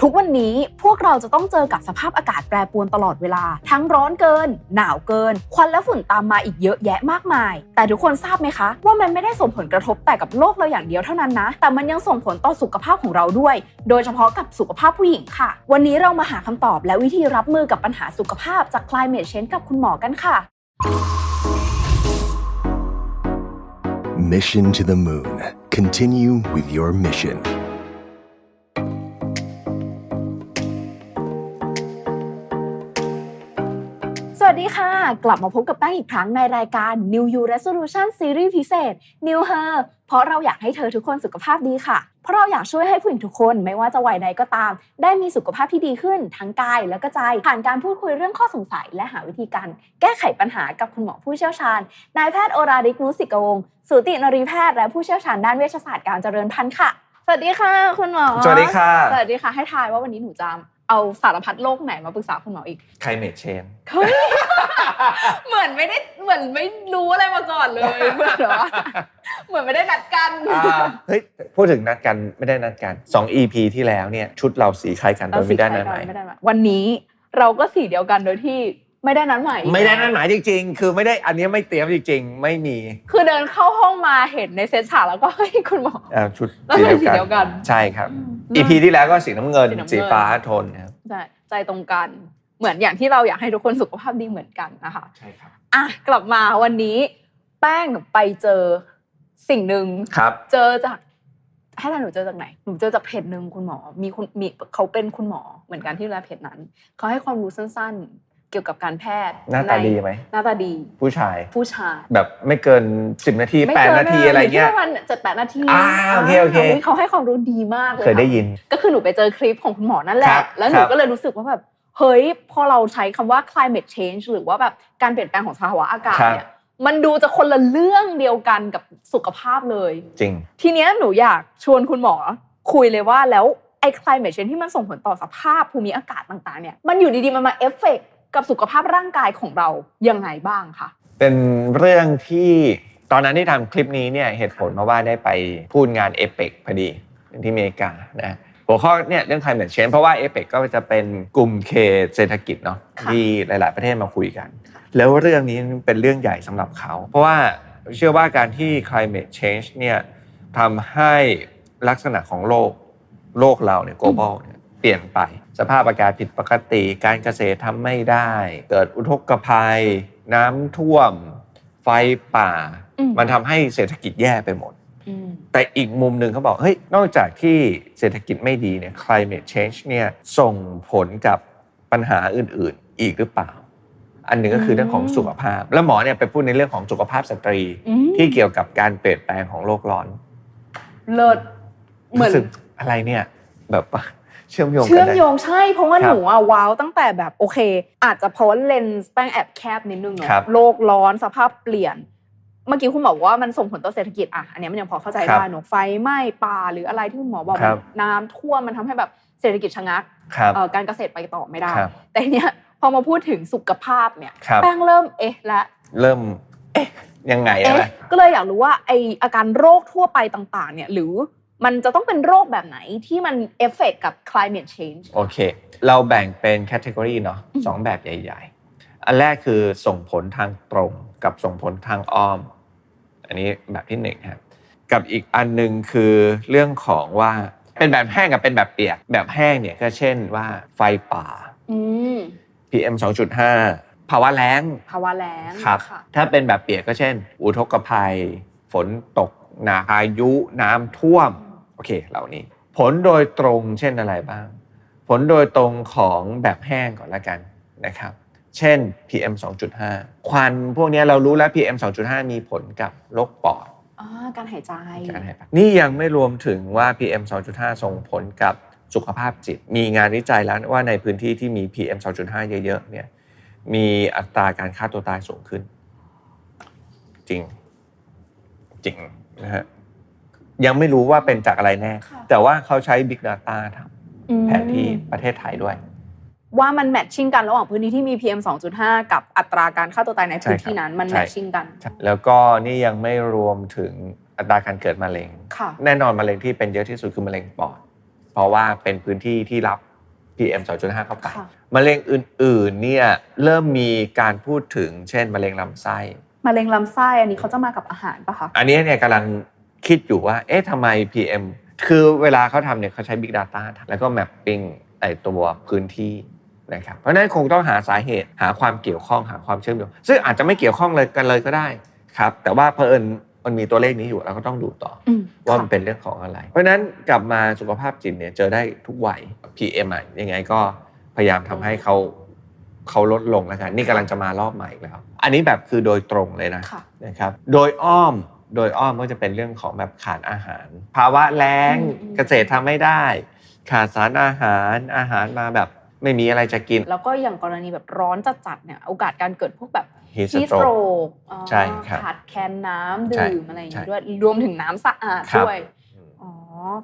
ทุกวันนี้พวกเราจะต้องเจอกับสภาพอากาศแปรปรวนตลอดเวลา ทั้งร้อนเกิน หนาวเกิน ควันและฝุ่นตามมาอีกเยอะแยะมากมาย แต่ทุกคนทราบไหมคะ ว่ามันไม่ได้ส่งผลกระทบแต่กับโลกเราอย่างเดียวเท่านั้นนะ แต่มันยังส่งผลต่อสุขภาพของเราด้วย โดยเฉพาะกับสุขภาพผู้หญิงค่ะ วันนี้เรามาหาคำตอบและวิธีรับมือกับปัญหาสุขภาพจาก climate change กับคุณหมอกันค่ะ Mission to the Moon. Continue with your mission. วัสดีค่ะ กลับมาพบกับแป้งอีกครั้งในรายการ New You Resolution Series พิเศษ New Her เพราะเราอยากให้เธอทุกคนสุขภาพดีค่ะ เพราะเราอยากช่วยให้ผู้หญิงทุกคนไม่ว่าจะวัยใดก็ตาม ได้มีสุขภาพที่ดีขึ้นทั้งกายและก็ใจ ผ่านการพูดคุยเรื่องข้อสงสัย และหาวิธีการ แก้ไขปัญหากับคุณหมอผู้เชี่ยวชาญ นายแพทย์โอราริกมุสิกวงศ์สูตินรีแพทย์และผู้เชี่ยวชาญด้านเวชศาสตร์การเจริญพันธุ์ค่ะ สวัสดีค่ะ คุณหมอ สวัสดีค่ะ สวัสดีค่ะ ให้ทายว่าวันนี้หนูจะ เอาสารพัดโรคไหนมาปรึกษาคุณหมออีก climate change เฮ้ยเหมือนไม่ได้เหมือนไม่รู้อะไรมาก่อนเลยเหมือนแบบว่าเหมือนไม่ได้นัดกันอ่าเฮ้ยพูดถึงนัดกันไม่ได้นัดกัน 2 EP ที่แล้วเนี่ยชุดเราสีคล้ายกันโดยไม่ได้นัดหมายไม่ได้นัดหมายวันนี้เราก็สีเดียวกันโดยที่ไม่ได้นัดหมายอีกไม่ได้นัดหมายจริง ๆ คือไม่ได้อันนี้ไม่เตรียมจริง ๆ ไม่มี คือเดินเข้าห้องมาเห็นในเซตฉากแล้วก็เฮ้ยคุณหมออ่าชุดแล้วเป็นสีเดียวกัน ใช่ครับ อืม EP ที่แล้วก็สีน้ำเงิน สีน้ำเงิน สีฟ้าโทนครับใช่ใจตรงกัน เหมือนอย่างที่เราอยากให้ทุกคนสุขภาพดีเหมือนกันนะคะ ใช่ครับอะกลับมาวันนี้แป้งไปเจอสิ่งหนึ่งครับ เจอจากให้เราหนูเจอจากไหนหนูเจอจากเพจหนึ่งคุณหมอ มีคุณมีเขาเป็นคุณหมอเหมือนกันที่ดูแลเพจนั้นเขาให้ความรู้สั้นๆ เกี่ยวกับการแพทย์หน้าตาในดีไหมหน้าตาดี ผู้ชายผู้ชาย แบบไม่เกิน10นาทีไม่เกิ8นาทีอะไรเงี้ยที่ประมาณเจ็ดแปดนาทีอ่าโอเคโอเคาเขาให้ความรู้ดีมากเลยเคยได้ยิน ก็คือหนูไปเจอคลิปของคุณหมอนั่นแหครัละบแล้วหนูครับก็เลยรู้สึกว่าแบบเฮ้ยพอเราใช้คำว่า climate change หรือว่าแบบการเปลี่ยนแปลงของสภาวะอากาศเนี่ยมันดูจะคนละเรื่องเดียวกันกับสุขภาพเลย จริง ทีเนี้ยหนูอยากชวนคุณหมอคุยเลยว่าแล้วไอ้ climate change ที่มันส่งผลต่อสภาพภูมิอากาศต่างๆเนี่ยมันอยู่ดีๆมันมาเอฟเฟก กับสุขภาพร่างกายของเรายังไงบ้างคะเป็นเรื่องที่ตอนนั้นที่ทำคลิปนี้เนี่ยเหตุผลเพราะว่าได้ไปพูดงานเอเปกพอดีที่อเมริกานะหัวข้อเนี่ยเรื่อง climate change เพราะว่าเอเปกก็จะเป็นกลุ่มเขตเศรษฐกิจเนาะค่ะที่หลาย ๆ ประเทศมาคุยกัน แล้วเรื่องนี้เป็นเรื่องใหญ่สำหรับเขา เพราะว่าเชื่อว่าการที่ climate change เนี่ยทำให้ลักษณะของโลกโลกเราเนี่ย global เนี่ยเปลี่ยนไป สภาพอากาศผิดปกติ การเกษตรทำไม่ได้ เกิดอุทกภัย น้ำท่วม ไฟป่าอืมมันทำให้เศรษฐกิจแย่ไปหมดอืมแต่อีกมุมหนึ่งเขาบอก เฮ้ย นอกจากที่เศรษฐกิจไม่ดีเนี่ย climate change เนี่ยส่งผลกับปัญหาอื่นๆ อีกหรือเปล่า อันหนึ่งก็คือเรื่องของสุขภาพ แล้วหมอเนี่ยไปพูดในเรื่องของสุขภาพสตรีอืมที่เกี่ยวกับการเปลี่ยนแปลงของโลกร้อน เลิศ เหมือนรู้สึกอะไรเนี่ย แบบว่า เชื่อมโยงกัเชื่อนมได้โยงใช่ เพราะว่าครับหนูอะว้าวตั้งแต่แบบโอเค อาจจะเพราะว่าเลนส์แป้งแอบแคบนิดนึงเนาะครับโลกร้อนสภาพเปลี่ยน เมื่อกี้คุณหมอบอกว่ามันส่งผลต่อเศรษฐกิจอะอันเนี้ยมันยังพอเข้าใจครับได้เนอะไฟไหม้ป่าหรืออะไรที่คุณหมอบอกครับน้ำท่วมมันทำให้แบบเศรษฐกิจชะงักครับ เอ่อการเกษตรไปต่อไม่ได้ ครับ แต่เนี้ยพอมาพูดถึงสุขภาพเนี่ยครับ แป้งเริ่มเอ๊ะและ เริ่ม เอ๊ะ ยังไงอะไรเอ๊ะก็เลยอยากรู้ว่าไออาการโรคทั่วไปต่างๆ เนี่ย หรือ มันจะต้องเป็นโรคแบบไหนที่มันเอฟเฟกกับ climate change โอเค เราแบ่งเป็นแคตตากรีเนาะอืมสองแบบใหญ่ ๆ อันแรกคือส่งผลทางตรงกับส่งผลทางอ้อม อันนี้แบบที่หนึ่งครับกับอีกอันหนึ่งคือเรื่องของว่าเป็นแบบแห้งกับเป็นแบบเปียก แบบแห้งเนี่ยก็เช่นว่าไฟป่าอืม PM 2.5 ภาวะแล้ง ภาวะแล้งครับค่ะถ้าเป็นแบบเปียกก็เช่น อุทกภัย ฝนตกหนาพายุน้ำท่วม โอเค เหล่านี้ ผลโดยตรงเช่นอะไรบ้าง ผลโดยตรงของแบบแห้งก่อนละกันนะครับ เช่น PM 2.5 ควันพวกนี้เรารู้แล้ว PM 2.5 มีผลกับโรคปอดอ่าการหายใจการหายใจนี่ยังไม่รวมถึงว่า PM 2.5 ส่งผลกับสุขภาพจิต มีงานวิจัยแล้วว่าในพื้นที่ที่มี PM 2.5 เยอะๆเนี่ยมีอัตราการฆ่าตัวตายสูงขึ้น จริง จริงนะฮะ ยังไม่รู้ว่าเป็นจากอะไรแน่ค่ะแต่ว่าเขาใช้ Big Data ทอืมำแผนที่ประเทศไทยด้วย ว่ามันแมทชิ่งกันระหว่างพื้นที่ที่มี PM 2.5 กับอัตราการฆ่าตัวตายในพื้นที่ใช่ครับนั้นมันใช่แมทชิ่งกัน แล้วก็นี่ยังไม่รวมถึงอัตราการเกิดมะเร็งค่ะแน่นอนมะเร็งที่เป็นเยอะที่สุดคือมะเร็งปอด เพเพราะว่าเป็นพื้นที่ที่รับ PM 2.5 เข้าไปค่ะมะเร็งอื่นๆเนี่ยเริ่มมีการพูดถึงเช่นมะเร็งลำไส้ มะเร็งลำไส้อันนี้เขาจะมากับอาหารปะคะ อันนี้เนี่ยกำลัง คิดอยู่ว่า เอ๊ะทำไม PM คือเวลาเขาทำเนี่ยเขาใช้ Big Data แล้วก็ mapping ไอตัวพื้นที่นะครับ เพราะฉะนั้นคงต้องหาสาเหตุหาความเกี่ยวข้องหาความเชื่อมโยงซึ่งอาจจะไม่เกี่ยวข้องเลยกันเลยก็ได้ครับ แต่ว่าเพอเอิญมันมีตัวเลขนี้อยู่เราก็ต้องดูต่ออืมว่าค่ะมันเป็นเรื่องของอะไร เพราะฉะนั้นกลับมาสุขภาพจิตเนี่ยเจอได้ทุกวัย PM อะยังไงก็พยายามทำให้เขาเขาลดลงแล้วกันนี่กำลังจะมารอบใหม่อีกแล้ว อันนี้แบบคือโดยตรงเลยนะค่ะนะครับ โดยอ้อม โดยอ้อมก็จะเป็นเรื่องของแบบขาดอาหาร ภาวะแล้งอืมอืมเกษตรทำไม่ได้ ขาดสารอาหารอาหารมาแบบไม่มีอะไรจะกิน แล้วก็อย่างกรณีแบบร้อนจัดๆเนี่ยโอกาสการเกิดพวกแบบฮีสฮีสโตรโตรกกอ่าใช่ครับขาดแคลนน้ำใช่ดื่มอะไรอย่างใช่นี้ด้วยรวมถึงน้ำสะอาดครับด้วยอ๋อ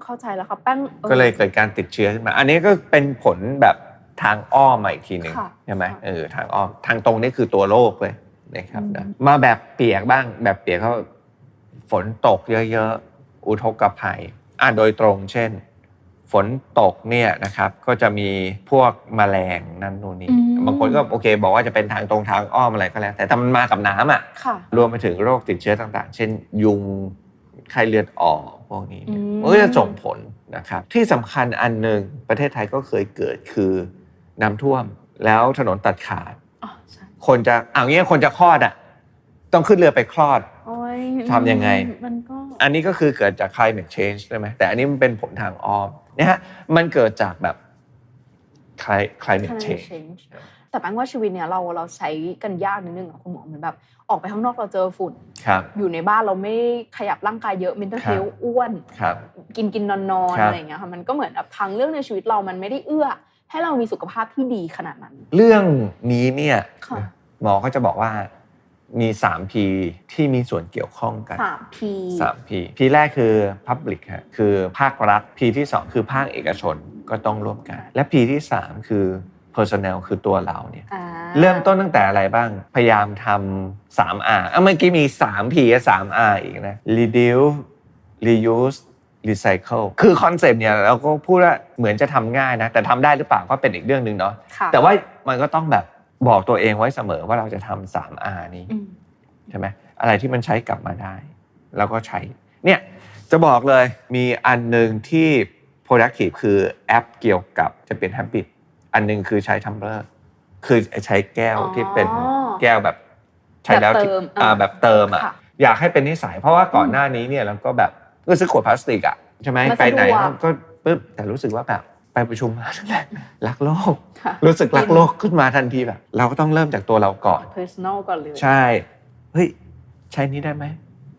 เข้าใจแล้วครับแป้งออก็เลยเกิดการติดเชื้อขึ้นมา อันนี้ก็เป็นผลแบบทางอ้อมมาอีกทีหนึ่งค่ะใช่ไหมค่ะเออทางอ้อมทางตรงนี่คือตัวโรคเลยนะครับอืมนะมาแบบเปียกบ้างแบบเปียกเขา ฝนตกเยอะๆ อุทกภัยอะโดยตรงเช่น ฝนตกเนี่ยนะครับก็จะมีพวกแมลงนั่นนู่นนี่อืมบางคนก็โอเค บอกว่าจะเป็นทางตรงทางอ้อมอะไรก็แล้ว แต่แต่มันมากับน้ำอะค่ะรวมไปถึงโรคติดเชื้อต่างๆ เช่น ยุงไข้เลือดออกพวกนี้เนี่ยอืมมันก็จะส่งผลนะครับ ที่สำคัญอันหนึ่งประเทศไทยก็เคยเกิดคือน้ำท่วมแล้วถนนตัดขาดอ๋อใช่คนจะอ่างี้คนจะคลอดอะ ต้องขึ้นเรือไปคลอดโอ้ย ทำยังไง มันก็ อันนี้ก็คือเกิดจาก climate change ใช่ไหมแต่อันนี้มันเป็นผลทางอ้อมนะฮะมันเกิดจากแบบ cli- climate climate change change แต่แป้งว่าชีวิตเนี่ยเราเราใช้กันยากนิดนึงอะคุณหมอเหมือนแบบ ออกไปข้างนอกเราเจอฝุ่นครับอยู่ในบ้านเราไม่ขยับร่างกายเยอะ mental ครับ health อ้วนครับกินกินนอนนอนครับอะไรอย่างเงี้ยค่ะมันก็เหมือนแบบทางเรื่องในชีวิตเรามันไม่ได้เอื้อ ให้เรามีสุขภาพที่ดีขนาดนั้น เรื่องนี้เนี่ยค่ะหมอก็จะบอกว่า มี 3 P ที่มีส่วนเกี่ยวข้องกันสามพี3 P P แรกคือ Public ฮะคือภาครัฐ P ที่ 2 คือภาคเอกชนก็ต้องร่วมกัน และ P ที่ 3 คือ Personnel คือตัวเราเนี่ยอ่าเริ่มต้นตั้งแต่อะไรบ้าง พยายามทำ 3R อะเมื่อกี้มี 3P กับ 3R อีกนะ reduce reuse recycle คือคอนเซปต์เนี่ยเราก็พูดว่าเหมือนจะทำง่ายนะ แต่ทำได้หรือเปล่าก็เป็นอีกเรื่องหนึ่งเนาะค่ะแต่ว่ามันก็ต้องแบบ บอกตัวเองไว้เสมอว่าเราจะทำ 3R นี้อืมใช่ไหมอะไรที่มันใช้กลับมาได้แล้วก็ใช้ เนี่ยจะบอกเลยมีอันหนึ่งที่ productive คือแอปเกี่ยวกับจะเป็น habit อันหนึงคือใช้ทัมเบอร์คือใช้แก้วอ๋อที่เป็นแก้วแบบใช้แล้วแบบเติที่มอ่าอ่าแบบเติมอะค่ะอยากให้เป็นนิสัย เพราะว่าก่อนหน้านี้เนี่ยเราก็แบบก็ซื้อขวดพลาสติกอะใช่ไหมมันไปไหนสะดวกก็ปึ๊บแต่รู้สึกว่าแบบ ไปประชุมมานั่นแหละรักโลกค่ะรู้สึกรักโลกขึ้นมาทันทีแบบ เราก็ต้องเริ่มจากตัวเราก่อน personal ก่อนเลยใช่เฮ้ยใช้นี้ได้ไหม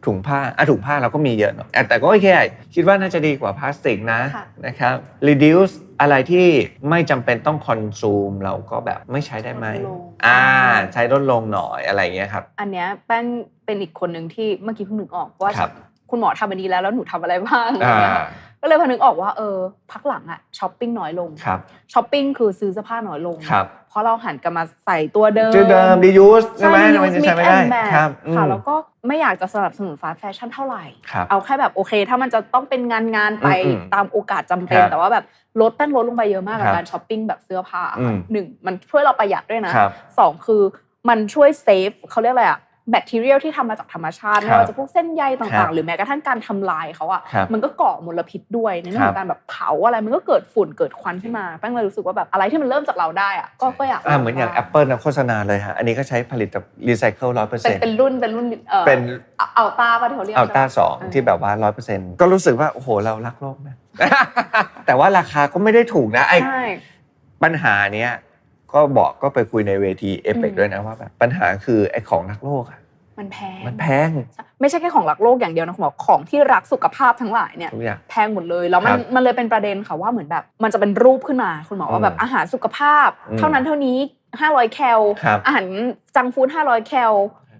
ถุงผ้าอะถุงผ้าเราก็มีเยอะเนอะอะแต่ก็โอเคคิดว่าน่าจะดีกว่าพลาสติกนะค่ะนะครับ reduce อะไรที่ไม่จำเป็นต้องคอนซูมเราก็แบบไม่ใช้ได้ไหมลดลงอ่า ใช้ลดลงหน่อยอะไรอย่างเงี้ยครับ อันเนี้ยแป้งเป็นอีกคนหนึ่งที่เมื่อกี้เพิ่งนึกออกว่าครับคุณหมอทำอันนี้แล้วแล้วหนูทำอะไรบ้าง อะไรอ่าเงี้ยค่ะก็เลยพอนึกออกว่าเออพักหลังอะช้อปปิ้งน้อยลงครับช้อปปิ้งคือซื้อเสื้อผ้าน้อยลง ครับเพราะเราหันกลับมาใส่ตัวเดิมชื่อเดิม reuse ใช่ไหม reuse มันจะ mix ใช้ไม่ได้ and match ครับอืมค่ะแล้วก็ไม่อยากจะสนับสนุนฟาสต์แฟชั่นเท่าไหร่ครับเอาแค่แบบโอเค ถ้ามันจะต้องเป็นงานงานๆไปอืมอืมตามโอกาสจำเป็นครับแต่ว่าแบบลดแป้งลดลงไปเยอะมากกับครับการช้อปปิ้งแบบเสื้อผ้าอืมหนึ่งมันช่วยเราประหยัดด้วยนะครับสองคือมันช่วยเซฟเขาเรียกอะไรอะ แบคทีเรียลที่ทำมาจากธรรมชาติครับไม่ว่าจะพวกเส้นใยครัต่างบๆหรือแม้กระทั่งการทำลายเขาอะครับมันก็ก่อมลพิษด้วยในเรื่องคขรัอบงการแบบเผาอะไรมันก็เกิดฝุ่นเกิดควันขึ้นมาแป้งเลยรู้สึกว่าแบบอะไรที่มันเริ่มจากเราได้อะก็ก็อยากอ่าเหมือนอย่างบ้ Apple นะโฆษณาเลยฮะอันนี้ก็ใช้ผลิตจาก recycle ร้อยเปอร์เป็เซ็นนต์เป็นรุ่นเป็นรุ่นเออเป็นเอาตาป่ะที่เขาเรียกอัลต้าใช่ปะสองเออที่แบบว่าร้อยเปอร์เซ็นต์ก็รู้สึกว่าโอ้โหเรารักโลกนะแต่ว่าราคาก็ไม่ได้ถูกนะไอ้ใช่ปัญหาเนี้ย ก็บอกก็ไปคุยในเวทีเอเปกอืมด้วยนะว่าแบบปัญหาคือไอ้ของรักโลกอะมันแพง มันแพง ไม่ใช่แค่ของรักโลกอย่างเดียวนะคุณหมอของที่รักสุขภาพทั้งหลายเนี่ยทุกอย่างแพงหมดเลยแล้วมันครับมันเลยเป็นประเด็นค่ะว่าเหมือนแบบ มันจะเป็นรูปขึ้นมาคุณหมออืมว่าแบบอาหารสุขภาพอืมเท่านั้นเท่านี้ 500 แคลครับอาหารจังฟู้ด500 แคล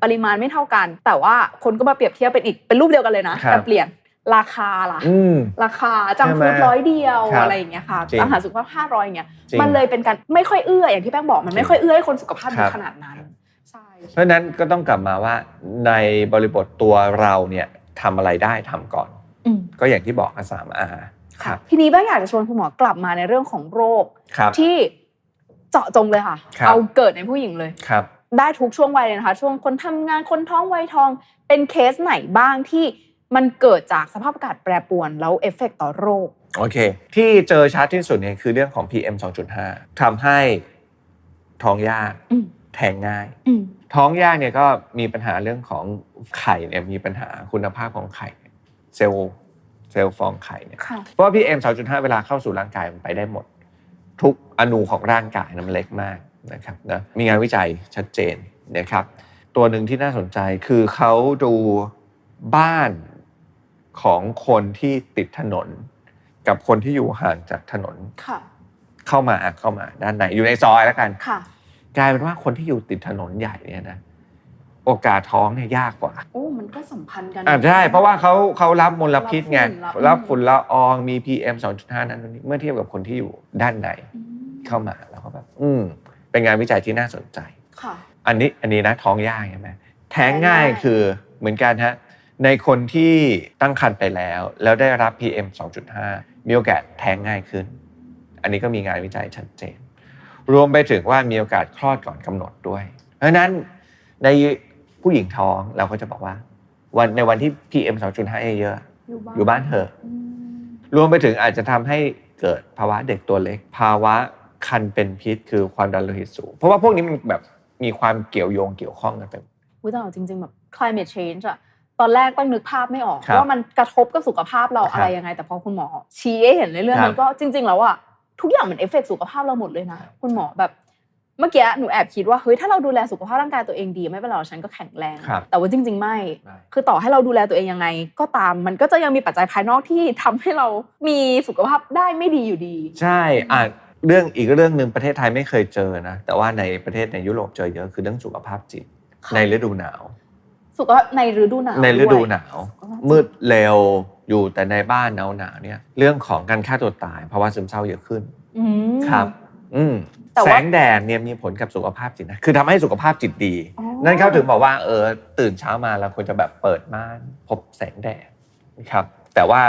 ปริมาณไม่เท่ากัน แต่ว่าคนก็มาเปรียบเทียบเป็นอีกเป็นรูปเดียวกันเลยนะครับแต่เปลี่ยน ราคาล่ะ อืม ราคาจังฟู้ดใช่ไหมร้อยเดียวครับอะไรอย่างเงี้ยค่ะจริงอาหารสุขภาพ500อย่างเงี้ยจริงมันเลยเป็นการไม่ค่อยเอื้ออย่างที่แป้งบอกมันไม่ค่อยเอื้อให้คนสุขภาพคดีรับ ขนาดนั้นใช่เพราะฉะนั้นก็ต้องกลับมาว่าในบริบทตัวเราเนี่ยทำอะไรได้ทำก่อน อืมก็อย่างที่บอกสามอาครับทีนี้แป้งอยากจะชวนคุณหมอกลับมาในเรื่องของโรค ครับ ที่เจาะจงเลยค่ะ ครับ เอาเกิดในผู้หญิงเลย ครับ ได้ทุกช่วงวัยเลยนะคะ ช่วงคนทำงานคนท้องวัยทอง เป็นเคสไหนบ้างที่ มันเกิดจากสภาพอากาศแปรปรวนแล้วเอฟเฟกต์ต่อโรค โอเค ที่เจอชัดที่สุดเนี่ยคือเรื่องของ PM 2.5ทำให้ท้องยากอืมแทงง่ายอืมท้องยากเนี่ยก็มีปัญหาเรื่องของไข่เนี่ยมีปัญหาคุณภาพของไข่เซลล์เซลล์ฟองไข่เนี่ยค่ะเพราะว่า PM 2.5เวลาเข้าสู่ร่างกายมันไปได้หมด ทุกอนูของร่างกายนะมันเล็กมากนะครับนะมีงานวิจัยชัดเจนนะครับ ตัวหนึ่งที่น่าสนใจคือเขาดูบ้าน ของคนที่ติดถนน กับคนที่อยู่ห่างจากถนนค่ะเข้ามาอะเข้ามาด้านในอยู่ในซอยแล้วกันค่ะกลายเป็นว่าคนที่อยู่ติดถนนใหญ่เนี่ยนะโอกาสท้องเนี่ยยากกว่า โอ้ มันก็สัมพันธ์กันอ่าใช่ เพราะว่าเขาเขารับมลพิษไง รับฝุ่นรับฝุ่นละออง มี PM 2.5 นั้นนี้ เมื่อเทียบกับคนที่อยู่ด้านในอืมเข้ามาแล้วก็แบบ อืม เป็นงานวิจัยที่น่าสนใจ ค่ะ อันนี้ อันนี้นะท้องยากใช่ไหม แท้งแท้งง่ายง่ายคือเหมือนกันฮะ ในคนที่ตั้งครรภ์ไปแล้ว แล้วได้รับ PM 2.5 มีโอกาสแท้งง่ายขึ้น อันนี้ก็มีงานวิจัยชัดเจน รวมไปถึงว่ามีโอกาสคลอดก่อนกำหนดด้วย เพราะฉะนั้นในผู้หญิงท้องเราก็จะบอกว่า วันในวันที่ PM 2.5 เยอะๆอยู่บ้านเถอะอืมรวมไปถึงอาจจะทำให้เกิดภาวะเด็กตัวเล็ก ภาวะคันเป็นพิษ คือความดันโลหิตสูง เพราะว่าพวกนี้มันแบบมีความเกี่ยวโยงเกี่ยวข้องกันไปอุ๊ยแต่เอาจริง ๆ แบบ climate change อะ ตอนแรกต้องนึกภาพไม่ออกครับว่ามันกระทบกับสุขภาพเราครับอะไรยังไง แต่พอคุณหมอชี้ให้เห็นในเรื่องครับนั้นก็จริง ๆ แล้วอะทุกอย่างมันเอฟเฟกสุขภาพเราหมดเลยนะคุณหมอแบบเมื่อกี้หนูแอบคิดว่าเฮ้ยถ้าเราดูแลสุขภาพร่างกายตัวเองดีไม่เป็นไรหรอกฉันก็แข็งแรงครับแต่ว่าจริงๆไม่ไม่ คือต่อให้เราดูแลตัวเองยังไง ก็ตามมันก็จะยังมีปัจจัยภายนอกที่ทำให้เรามีสุขภาพได้ไม่ดีอยู่ดี ใช่อะเรื่องอีกเรื่องหนึ่งประเทศไทยไม่เคยเจอนะแต่ว่าในประเทศในยุโรปเจอเยอะคือเรื่องสุขภาพจิตค่ะในฤดูหนาว สุขภาพในฤดูหนาวในฤดูวยหนาวสุขภาพจิตมืดเร็วอยู่แต่ในบ้านหนาวหนาวๆเนี่ย เรื่องของการฆ่าตัวตายภาวะซึมเศร้าเยอะขึ้นอืมครับ อืมแต่แสว่างแดดเนี่ยมีผลกับสุขภาพจิตนะคือทำให้สุขภาพจิตดีอ๋อนั่นเขาถึงบอกว่าเออตื่นเช้ามาเราควรจะแบบเปิดม่านพบแสงแดดนะครับ แต่ว่า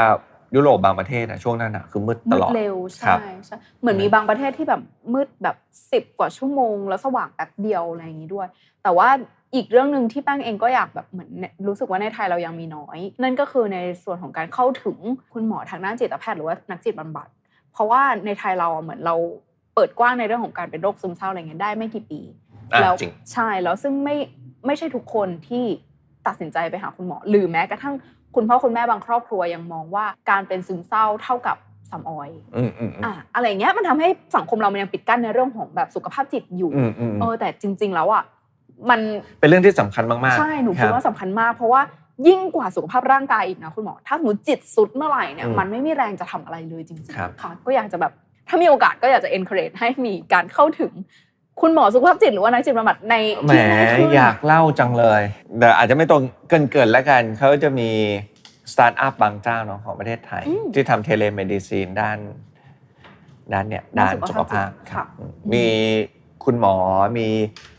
ยุโรปบางประเทศนะช่วงหนั้นนะคือมืดตมืลดอดเร็วครัใช่บใช่เหมือนมีบางประเทศที่แบบมืดแบบสิบ10กว่าชั่วโมง แล้วสว่างแป๊บเดียวอะไรอย่างนี้ด้วย แต่ว่า อีกเรื่องหนึ่งที่แป้งเองก็อยากแบบเหมือนเนี่ยรู้สึกว่าในไทยเรายังมีน้อย นั่นก็คือในส่วนของการเข้าถึงคุณหมอทางด้านจิตแพทย์หรือว่านักจิตบำบัด เพราะว่าในไทยเราอะเหมือนเราเปิดกว้างในเรื่องของการเป็นโรคซึมเศร้าอะไรเงี้ยได้ไม่กี่ปีอะแล้วจริงใช่แล้วซึ่งไม่ไม่ใช่ทุกคนที่ตัดสินใจไปหาคุณหมอ หรือแม้กระทั่งคุณพ่อคุณแม่บางครอบครัวยังมองว่าการเป็นซึมเศร้าเท่ากับสำออยอืมอืมอืมอะอะไรเงี้ยมันทำให้สังคมเรามันยังปิดกั้นในเรื่องของแบบสุขภาพจิตอยู่อืมอืมเออแต่จริง ๆ แล้วอะ มันเป็นเรื่องที่สำคัญมากๆ ใช่หนูคคิดรับว่าสำคัญมาก เพราะว่ายิ่งกว่าสุขภาพร่างกายอีกนะคุณหมอ ถ้าสมมติจิตสุดเมื่อไหร่เนี่ยอืมมันไม่มีแรงจะทำอะไรเลยจริงครับๆค่ะก็อยากจะแบบถ้ามีโอกาสก็อยากจะ encourage ให้มีการเข้าถึงคุณหมอสุขภาพจิตหรือว่านักจิตบำบัดในแหมที่ง่ายขึ้นอยากเล่าจังเลยแต่อาจจะไม่ตรงเกินเกินๆแล้วกันเขาจะมีสตาร์ทอัพบางเจ้าเนาะของประเทศไทยอืมที่ทำเทเลเมดิซีนด้านด้านเนี่ยด้าด้านนสุสุขขภาภาพพจิตครับค่ะอืมมี คุณหมอมี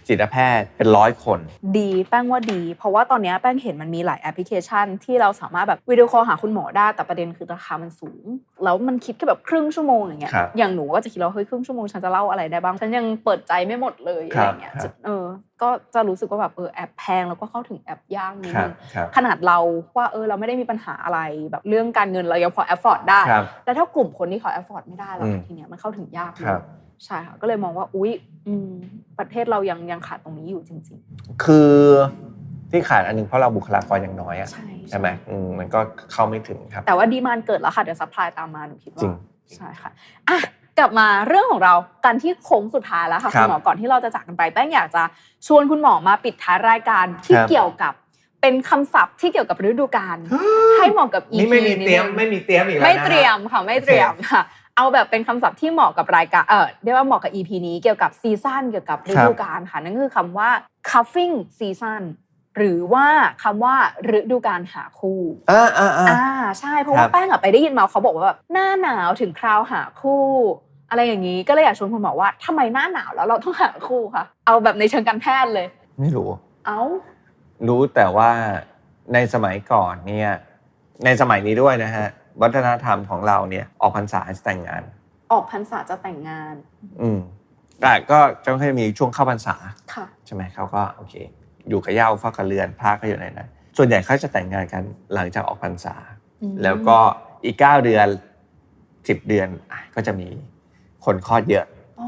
จิตแพทย์เป็นร้อยคน ดีแป้งว่าดี เพราะว่าตอนเนี้ยแป้งเห็นมันมีหลายแอปพลิเคชัน ที่เราสามารถแบบวิดีโอคอลหาคุณหมอได้แต่ประเด็นคือราคามันสูง แล้วมันคิดแค่แบบครึ่งชั่วโมงอย่างเงี้ยครับอย่างหนูก็จะคิดว่าเฮ้ยครึ่งชั่วโมงฉันจะเล่าอะไรได้บ้างฉันยังเปิดใจไม่หมดเลยคอะรับไรเงี้ยครับจะเออก็จะรู้สึกว่าแบบเออแอปแพงแล้วก็เข้าถึงแอปยากนิดครันึบงครับขนาดเราว่าเออเราไม่ได้มีปัญหาอะไรแบบเรื่องการเงินเรายังพอแอฟฟอร์ดได้ครับแล้วถ้ากลุ่มคนที่เขาแอฟฟอร์ดไม่ได้แล้วอืมทีเนี้ยมันเข้าถึงยากเลครัยบ ใช่ค่ะก็เลยมองว่าอุ๊ยอืมประเทศเรายังยังขาดตรงนี้อยู่จริงคือที่ขาดอันหนึงเพราะเราบุคลากรยังน้อยอะๆใช่ใช่ไหมอืมมันก็เข้าไม่ถึงครับ แต่ว่าดีมานเกิดแล้วค่ะเดี๋ยวซัพพลายตามมาหนูคิดจริว่างใช่ค่ะอะกลับมาเรื่องของเรากันที่โค้งสุดท้ายแล้วค่ะครัคุบณหมอก่อนที่เราจะจากกันไปแป้งอยากจะชวนคุณหมอมาปิดท้ายรายการที่ครับเกี่ยวกับเป็นคำศัพท์ที่เกี่ยวกับฤดูกาลให้เหมาะกับ EP นี่ไม่มีดเตรียมนึงไม่มีเตรียมอีกแล้วนะไม่เตรียมค่ะไม่เตรียมค่ะ เอาแบบเป็นคำศัพท์ที่เหมาะกับรายการเออเรียกว่าเหมาะกับ EP นี้เกี่ยวกับซีซั่นเกี่ยวกับฤดูกาลค่ะ นั่นก็คือคำว่า cuffing season หรือว่าคำว่าฤดูกาลหาคู่อ่าอ่าอ่าอ่าใช่เพราะครัว่าบแป้งอะไปได้ยินมาเขาบอกว่าแบบหน้าหนาวถึงคราวหาคู่ อะไรอย่างนี้ก็เลยอยากชวนคุณหมอว่าทำไมหน้าหนาวแล้วเราต้องหาคู่คะเอาแบบในเชิงการแพทย์เลย ไม่รู้ เอารู้แต่ว่าในสมัยก่อนเนี่ย ในสมัยนี้ด้วยนะฮะ วัฒนธรรมของเราเนี่ยออกพรรษาจะแต่งงาน ออกพรรษาจะแต่งงาน อืมแต่ก็จะให้มีช่วงเข้าพรรษาค่ะใช่ไหมเขาก็โอเค อยู่กับเหย้าเฝ้ากับเรือนพระก็อยู่ในนั้นส่วนใหญ่เขาจะแต่งงานกันหลังจากออกพรรษาอืมแล้วก็อีกเก้าเดือนสิบเดือนอะก็จะมีคนคลอดเยอะอ๋อ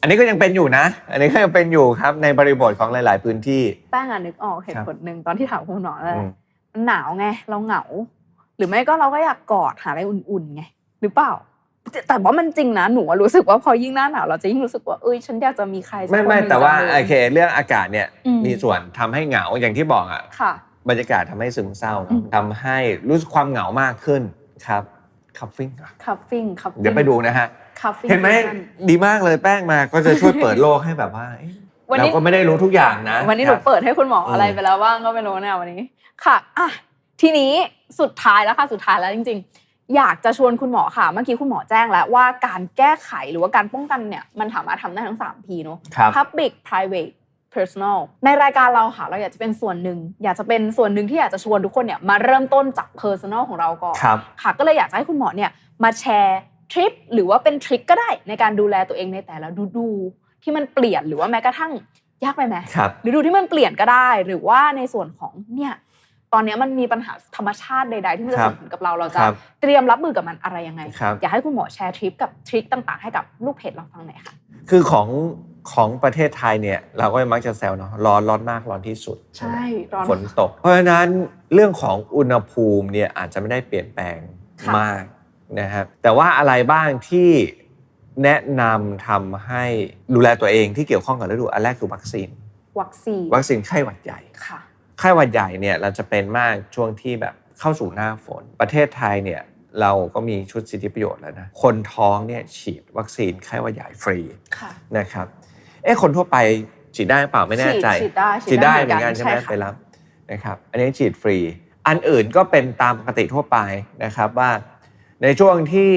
อันนี้ก็ยังเป็นอยู่นะ อันนี้ก็ยังเป็นอยู่ครับในบริบทของหลาย ๆ พื้นที่ แป้งอะนึกออกเหตุผลหนึ่งตอนที่ถามคุณหมอเลยอืมมันหนาวไงเราเหงา หรือไม่ก็เราก็อยากกอดหาอะไรอุ่นๆไงหรือเปล่า แต่แต่ว่ามันจริงนะหนูอะรู้สึกว่าพอยิ่งหน้าหนาวเราจะยิ่งรู้สึกว่าเอ้ยฉันอยากจะมีใครสักไม่คนไม่หนึ่งแต่ว่าจังลยโอเคเรื่องอากาศเนี่ยอืมมีส่วนทำให้เหงาอย่างที่บอกอะค่ะบรรยากาศทำให้ซึมเศร้าอืเนาะมทำให้รู้สึกความเหงามากขึ้นครับคัฟฟิ้งคัฟฟิ้งคัฟเดี๋ยวไปดูนะฮะคัฟฟิ้งเห็นไหมดีมากเลยแป้งมาก็จะช่วยเปิดโลกให้แบบว่าเอ๊ะวันเรานี้ก็ไม่ได้รู้ทุกอย่างนะ วันนี้หคนูรับเปิดให้คุณหมออืมอะไรไปแล้วบ้างก็ไม่รู้เนี่ยวันนี้ ค่ะอะ ทีนี้สุดท้ายแล้วค่ะสุดท้ายแล้วจริง ๆ อยากจะชวนคุณหมอค่ะ เมื่อกี้คุณหมอแจ้งแล้วว่าการแก้ไขหรือว่าการป้องกันเนี่ยมันสามารถทำได้ทั้ง 3 P เนอะครับ Public Private Personal ในรายการเราค่ะ เราอยากจะเป็นส่วนหนึ่ง อยากจะเป็นส่วนหนึ่งที่อยากจะชวนทุกคนเนี่ยมาเริ่มต้นจาก Personal ของเราก่อนครับค่ะ ก็เลยอยากจะให้คุณหมอเนี่ยมาแชร์ทริปหรือว่าเป็นทริคก็ได้ในการดูแลตัวเองในแต่ละฤดูที่มันเปลี่ยนหรือว่าแม้กระทั่งยากไปไหมครับฤดูที่มันเปลี่ยนก็ได้ หรือว่าในส่วนของเนี่ย ตอนเนี้ยมันมีปัญหาธรรมชาติใด ๆ ที่มันจะครัส่บงผลกับเราเราจะครับเตรียมรับมือกับมันอะไรยังไงครับอยากให้คุณหมอแชร์ทริปกับทริคต่างๆ ให้กับลูกเพจเราฟังหน่อยค่ะคือของของประเทศไทยเนี่ยเราก็มักจะแซวเนาะร้อนร้อนมากร้อนที่สุดไหมใช่ร้อนฝนตก เพราะฉะนั้นเรื่องของอุณหภูมิเนี่ยอาจจะไม่ได้เปลี่ยนแปลงค่ะมากนะครับแต่ว่าอะไรบ้างที่แนะนำทำให้ดูแลตัวเองที่เกี่ยวข้องกับฤดูอันแรกคือวัคซีน วัคซีนวัคซีนไข้หวัดใหญ่ค่ะ ไข้หวัดใหญ่เนี่ยเราจะเป็นมากช่วงที่แบบเข้าสู่หน้าฝน ประเทศไทยเนี่ยเราก็มีชุดสิทธิประโยชน์แล้วนะคนท้องเนี่ยฉีดวัคซีนไข้หวัดใหญ่ฟรีค่ะนะครับเอ๊ะคนทั่วไปฉีดได้หรือเปล่าไม่แน่ใจฉีดได้ฉีดได้เหมือนกันใช่ไหมค่ะไปรับนะครับอันนี้ฉีดฟรี อันอื่นก็เป็นตามปกติทั่วไปนะครับว่าในช่วงที่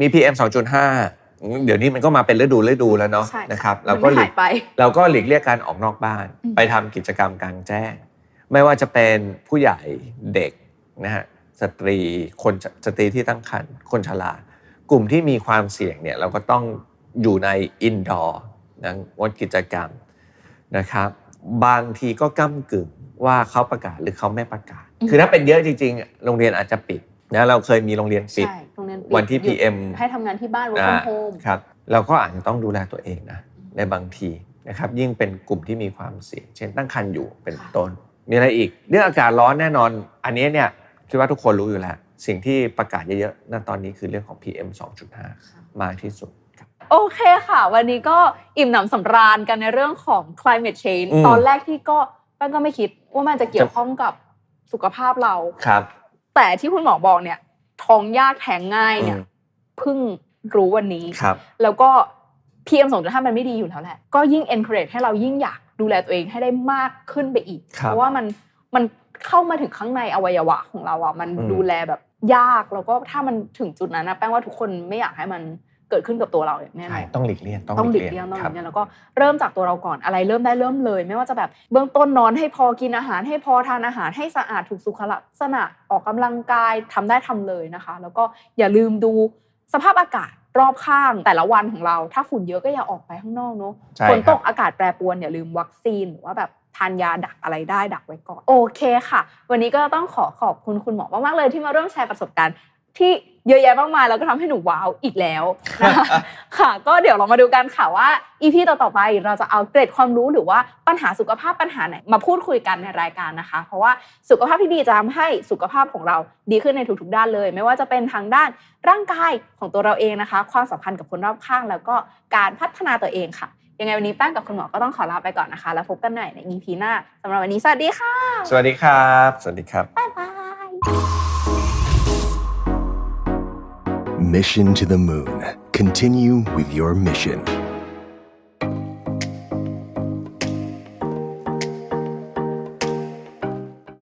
มี PM 2.5 เดี๋ยวนี้มันก็มาเป็นฤดูฤดูแล้วเนาะใช่นะครับมัเรานก็ไม่หลีหากยไปเราก็หลีกเลี่ยงการออกนอกบ้านอืมไปทำกิจกรรมกลางแจ้ง ไม่ว่าจะเป็นผู้ใหญ่เด็กนะฮะสตรีคนสตรีที่ตั้งครรภ์คนชรากลุ่มที่มีความเสี่ยงเนี่ยเราก็ต้องอยู่ในอินดอร์นะงดกิจกรรมนะครับบางทีก็ก้ากึ่งว่าเขาประกาศหรือเขาไม่ประกาศอืมคือถ้าเป็นเยอะจริงๆ โรงเรียนอาจจะปิดนะเราเคยมีโรงเรียนปิดใช่โรงเรียนปิดวันที่หยุด PM ให้ทำงานที่บ้าน work อ่า from home ครับเราก็อาจจะต้องดูแลตัวเองนะในบางทีนะครับยิ่งเป็นกลุ่มที่มีความเสี่ยง เช่นตั้งครรภ์อยู่เป็นค่ะต้น มีอะไรอีก เรื่องอากาศร้อนแน่นอน อันนี้เนี่ยคิดว่าทุกคนรู้อยู่แล้ว สิ่งที่ประกาศเยอะๆณตอนนี้คือเรื่องของ PM 2.5 มากที่สุดครับโอเคค่ะ วันนี้ก็อิ่มหนำสำราญกันในเรื่องของ climate change อืมตอนแรกที่ก็แป้งก็ไม่คิดว่ามันจะเกี่ยวข้องกับสุขภาพเราครับ แต่ที่คุณหมอบอกเนี่ยท้องยากแท้งง่ายเนี่ยอืมเพิ่งรู้วันนี้ครับ แล้วก็ PM 2.5มันไม่ดีอยู่แล้วแหละ ก็ยิ่ง encourage ให้เรายิ่งอยาก ดูแลตัวเองให้ได้มากขึ้นไปอีกครับเพราะว่ามันมันเข้ามาถึงข้างในอวัยวะของเราอะมันอืมดูแลแบบยากแล้วก็ถ้ามันถึงจุดนั้นนะแป้งว่าทุกคนไม่อยากให้มันเกิดขึ้นกับตัวเราอย่างแน่นใช่อนต้องหลีกเลี่ยงต้องหลีกเลี่ยงต้องหครัลีบกเลี่ยงแล้วก็เริ่มจากตัวเราก่อนอะไรเริ่มได้เริ่มเลย ไม่ว่าจะแบบเบื้องต้นนอนให้พอกินอาหาร ให้พอทานอาหารให้สะอาดถูกสุขลักษณะออกกำลังกายทำได้ทำเลยนะคะ แล้วก็อย่าลืมดูสภาพอากาศ รอบข้างแต่ละวันของเรา ถ้าฝุ่นเยอะก็อย่าออกไปข้างนอกเนาะใช่ฝนคตรับกอากาศแปรปรวนอย่าลืมวัคซีนหรือว่าแบบทานยาดักอะไรได้ดักไว้ก่อน โอเคค่ะ วันนี้ก็ต้องขอขอบคุณคุณหมอมากๆเลยที่มาร่วมแชร์ประสบการณ์ ที่เยอะแยะมากมายแล้วก็ทำให้หนูว้าวอีกแล้วนะคะค่ะ ก็เดี๋ยวเรามาดูกันค่ะว่า EP ต่อๆไปเราจะเอาเกร็ดความรู้หรือว่าปัญหาสุขภาพปัญหาไหนมาพูดคุยกันในรายการนะคะ เพราะว่าสุขภาพที่ดีจะทำให้สุขภาพของเราดีขึ้นในทุกๆด้านเลย ไม่ว่าจะเป็นทางด้านร่างกายของตัวเราเองนะคะ ความสัมพันธ์กับคนรอบข้าง แล้วก็การพัฒนาตัวเองค่ะยังไงวันนี้แป้งกับคุณหมอก็ต้องขอลาไปก่อนนะคะ แล้วพบกันใหม่ใน EP หน้าสำหรับวันนี้สวัสดีค่ะ สวัสดีครับ สวัสดีครับบ๊ายบาย Mission to the moon. Continue with your mission.